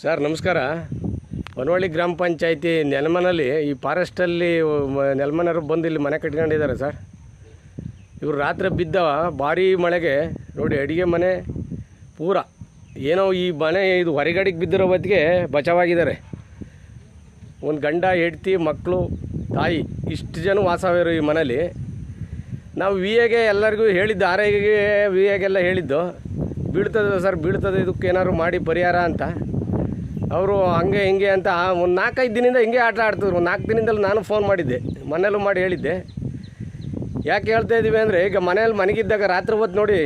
Sir, ನಮಸ್ಕಾರ. ಬನವಳ್ಳಿ ಗ್ರಾಮ ಪಂಚಾಯಿತಿ ನೆಲಮನಲ್ಲಿ ಈ ಫಾರೆಸ್ಟಲ್ಲಿ ನೆಲಮನರು ಬಂದು ಇಲ್ಲಿ ಮನೆ ಕಟ್ಕೊಂಡಿದ್ದಾರೆ ಸರ್. ಇವರು ರಾತ್ರಿ ಬಿದ್ದ ಭಾರಿ ಮಳೆಗೆ, ನೋಡಿ ಅಡುಗೆ ಮನೆ ಪೂರ. ಏನೋ ಈ ಮನೆ ಇದು ಹೊರಗಡೆಗೆ ಬಿದ್ದಿರೋ ಹೊತ್ತಿಗೆ ಬಚಾವಾಗಿದ್ದಾರೆ. ಒಂದು ಗಂಡ, ಹೆಡ್ತಿ ಮಕ್ಕಳು ತಾಯಿ, ಇಷ್ಟು ಜನ ವಾಸವಿರೋ ಈ ಮನೇಲಿ. ನಾವು ವಿ ಎಗೆ ಎಲ್ಲರಿಗೂ ಹೇಳಿದ್ದು ಆರೈಗೆ ವಿ ಎಗೆಲ್ಲ ಹೇಳಿದ್ದು. ಬೀಳ್ತದೆ ಸರ್, ಬೀಳ್ತದೆ, ಇದಕ್ಕೆ ಏನಾದ್ರು ಮಾಡಿ ಪರಿಹಾರ ಅಂತ. ಅವರು ಹಂಗೆ ಹಿಂಗೆ ಅಂತ ಒಂದು ನಾಲ್ಕೈದು ದಿನದಿಂದ ಹಿಂಗೆ ಆಟ ಆಡ್ತಿದ್ರು. ಒಂದು ನಾಲ್ಕು ದಿನದಲ್ಲಿ ನಾನು ಫೋನ್ ಮಾಡಿದ್ದೆ. ಮನೇಲೂ ಮಾಡಿ ಹೇಳಿದ್ದೆ. ಯಾಕೆ ಹೇಳ್ತಾ ಇದ್ದೀವಿ ಅಂದರೆ ಈಗ ಮನೇಲಿ ಮನೆಗಿದ್ದಾಗ ರಾತ್ರಿ ಹೊತ್ತು ನೋಡಿ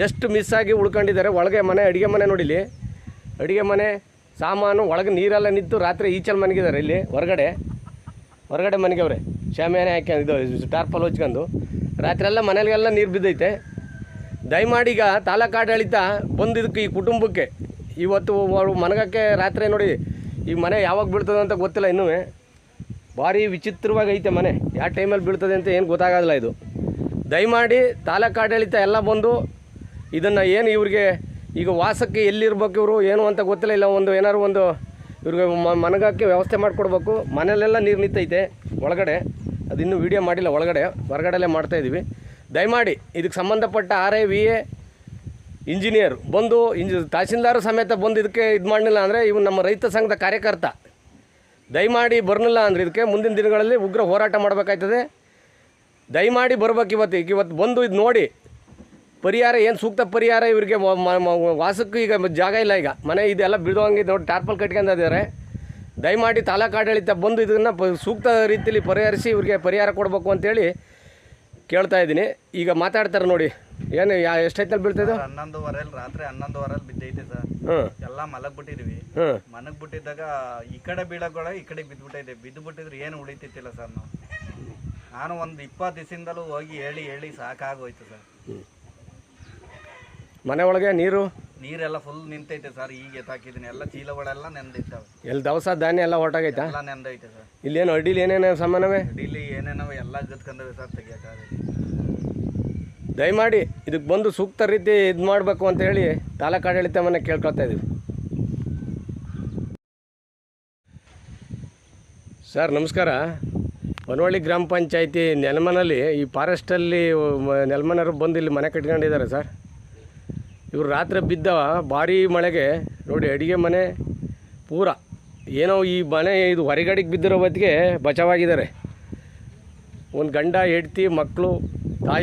ಜಸ್ಟ್ ಮಿಸ್ ಆಗಿ ಉಳ್ಕೊಂಡಿದ್ದಾರೆ. ಒಳಗೆ ಮನೆ, ಅಡುಗೆ ಮನೆ ನೋಡಿಲಿ ಅಡುಗೆ ಮನೆ, ಸಾಮಾನು, ಒಳಗೆ ನೀರೆಲ್ಲ ನಿಂತು ರಾತ್ರಿ ಈಚಲ್ ಮನೆಗಿದ್ದಾರೆ ಇಲ್ಲಿ, ಹೊರಗಡೆ. ಹೊರಗಡೆ ಮನೆಗೆ ಅವ್ರೆ. ಶಾಮಿಯಾನೆ ಹಾಕ್ಯಂಡು ಇದು ಟಾರ್ಪಲ್ ಹೊಚ್ಕೊಂಡು. ರಾತ್ರಿ ಎಲ್ಲ ಮನೇಲಿಗೆಲ್ಲ ನೀರು ಬಿದ್ದೈತೆ. ದಯಮಾಡಿ ಈಗ ತಾಲೂಕು ಆಡಳಿತ ಬಂದು ಇದಕ್ಕೆ ಈ ಕುಟುಂಬಕ್ಕೆ ಇವತ್ತು ಅವರು ಮನಗಕ್ಕೆ ರಾತ್ರಿ ನೋಡಿ, ಈ ಮನೆ ಯಾವಾಗ ಬೀಳ್ತದೆ ಅಂತ ಗೊತ್ತಿಲ್ಲ ಇನ್ನೂ. ಭಾರಿ ವಿಚಿತ್ರವಾಗಿ ಐತೆ ಮನೆ. ಯಾವ ಟೈಮಲ್ಲಿ ಬೀಳ್ತದೆ ಅಂತ ಏನು ಗೊತ್ತಾಗೋದಿಲ್ಲ ಇದು. ದಯಮಾಡಿ ತಾಲೂಕು ಆಡಳಿತ ಎಲ್ಲ ಬಂದು ಇದನ್ನು ಏನು ಇವ್ರಿಗೆ ಈಗ ವಾಸಕ್ಕೆ ಎಲ್ಲಿರ್ಬೇಕು ಇವರು, ಏನು ಅಂತ ಗೊತ್ತಿಲ್ಲ, ಇಲ್ಲ ಒಂದು ಏನಾದ್ರು ಒಂದು ಇವ್ರಿಗೆ ಮನಗಕ್ಕೆ ವ್ಯವಸ್ಥೆ ಮಾಡಿಕೊಡ್ಬೇಕು. ಮನೆಯಲ್ಲೆಲ್ಲ ನೀರು ನಿಂತೈತೆ ಒಳಗಡೆ. ಅದು ಇನ್ನೂ ವೀಡಿಯೋ ಮಾಡಿಲ್ಲ, ಒಳಗಡೆ ಹೊರಗಡೆಲ್ಲೇ ಮಾಡ್ತಾಯಿದ್ದೀವಿ ದಯಮಾಡಿ ಇದಕ್ಕೆ ಸಂಬಂಧಪಟ್ಟ R I V A engineer ಬಂದು ಇಂಜಿ ತಹಸೀಲ್ದಾರ್ ಸಮೇತ ಬಂದು ಇದಕ್ಕೆ ಇದು ಮಾಡಲಿಲ್ಲ ಅಂದರೆ ಇವು ನಮ್ಮ ರೈತ ಸಂಘದ ಕಾರ್ಯಕರ್ತ. ದಯಮಾಡಿ ಬರಲಿಲ್ಲ ಅಂದರೆ ಇದಕ್ಕೆ ಮುಂದಿನ ದಿನಗಳಲ್ಲಿ ಉಗ್ರ ಹೋರಾಟ ಮಾಡಬೇಕಾಯ್ತದೆ. ದಯಮಾಡಿ ಬರ್ಬೇಕು ಇವತ್ತು, ಈಗ ಇವತ್ತು ಬಂದು ಇದು ನೋಡಿ. ಪರಿಹಾರ, ಏನು ಸೂಕ್ತ ಪರಿಹಾರ ಇವರಿಗೆ ವಾಸಕ್ಕೂ ಈಗ ಜಾಗ ಇಲ್ಲ ಈಗ. ಮನೆ ಇದೆಲ್ಲ ಬಿಡುವಂಗೆ ನೋಡಿ ಟಾರ್ಪಲ್ ಕಟ್ಕೊಂಡಿದ್ದಾರೆ ದಯಮಾಡಿ ತಾಲೂಕು ಬಂದು ಇದನ್ನು ಪ, ಸೂಕ್ತ ರೀತಿಯಲ್ಲಿ ಪರಿಹರಿಸಿ ಇವ್ರಿಗೆ ಪರಿಹಾರ ಕೊಡಬೇಕು ಅಂತೇಳಿ ಕೇಳ್ತಾ ಇದ್ದೀನಿ. ಈಗ ಮಾತಾಡ್ತಾರೆ ನೋಡಿ. ಏನು ಯಾ ಎಷ್ಟೈತಲ್ಲಿ ಬೀಳ್ತಿದ್ದು? ಹನ್ನೊಂದುವರೆ ರಾತ್ರಿ ಹನ್ನೊಂದುವರೆ ಬಿದ್ದೈತೆ ಸರ್. ಎಲ್ಲಾ ಎಲ್ಲ ಮಲಗ್ ಬಿಟ್ಟಿದ್ವಿ ಹ್ಞೂ ಮನಗ್ ಬಿಟ್ಟಿದ್ದಾಗ ಈ ಕಡೆ ಬೀಳಗೊಳ ಈ ಕಡೆ ಬಿದ್ದ್ಬಿಟ್ಟೈತೆ ಬಿದ್ದು ಬಿಟ್ಟಿದ್ರೆ ಏನು ಉಳಿತಿತ್ತಿಲ್ಲ ಸರ್ ನಾವು. ನಾನು ಒಂದು ಇಪ್ಪತ್ತು ದಿವಸದಿಂದಲೂ ಹೋಗಿ ಹೇಳಿ ಹೇಳಿ ಸಾಕಾಗೋಯ್ತು ಸರ್. ಮನೆ ಒಳಗೆ ನೀರು? ನೀರೆಲ್ಲ ಫುಲ್ ನಿಂತೈತೆ ಸರ್ ಈಗ ಎತ್ತಾಕಿದ್ದೀನಿ ಎಲ್ಲ ಚೀಲಗಳೆಲ್ಲ ನೆಂದಿದ್ದಾವೆ. ಎಲ್ಲಿ ದವಸ ಧಾನ್ಯ ಎಲ್ಲ ಹೊಟ್ಟಾಗೈತೆ ಎಲ್ಲ ನೆಂದೈತೆ ಸರ್. ಇಲ್ಲೇನು ಅಡ್ಡಿಲಿ ಏನೇನು ಸಾಮಾನವೇ ಡೀಲಿ ಏನೇನೋ ಎಲ್ಲ ಗತ್ಕೊಂಡವೆ ಸರ್ ತೆಗಿಯೋಕ್ಕಾಗಲ್ಲ ದಯಮಾಡಿ ಇದಕ್ಕೆ ಬಂದು ಸೂಕ್ತ ರೀತಿ ಇದು ಮಾಡಬೇಕು ಅಂತ ಹೇಳಿ ತಾಲೂಕು ಮನೆ ಕೇಳ್ಕೊಳ್ತಾ ಇದ್ದೀವಿ ಸರ್, ನಮಸ್ಕಾರ. ಬನವಳ್ಳಿ ಗ್ರಾಮ ಪಂಚಾಯತಿ ನೆಲಮನಲ್ಲಿ ಈ ಫಾರೆಸ್ಟಲ್ಲಿ ನೆಲಮನರು ಬಂದು ಇಲ್ಲಿ ಮನೆ ಕಟ್ಕೊಂಡಿದ್ದಾರೆ ಸರ್. ಇವರು ರಾತ್ರಿ ಬಿದ್ದ ಭಾರಿ ಮಳೆಗೆ, ನೋಡಿ ಅಡುಗೆ ಮನೆ ಪೂರ. ಏನೋ ಈ ಮನೆ ಇದು ಹೊರಗಡೆಗೆ ಬಿದ್ದಿರೋ ಹೊತ್ತಿಗೆ ಬಚಾವಾಗಿದ್ದಾರೆ ಒಂದು ಗಂಡ, ಹೆಂಡ್ತಿ ಮಕ್ಕಳು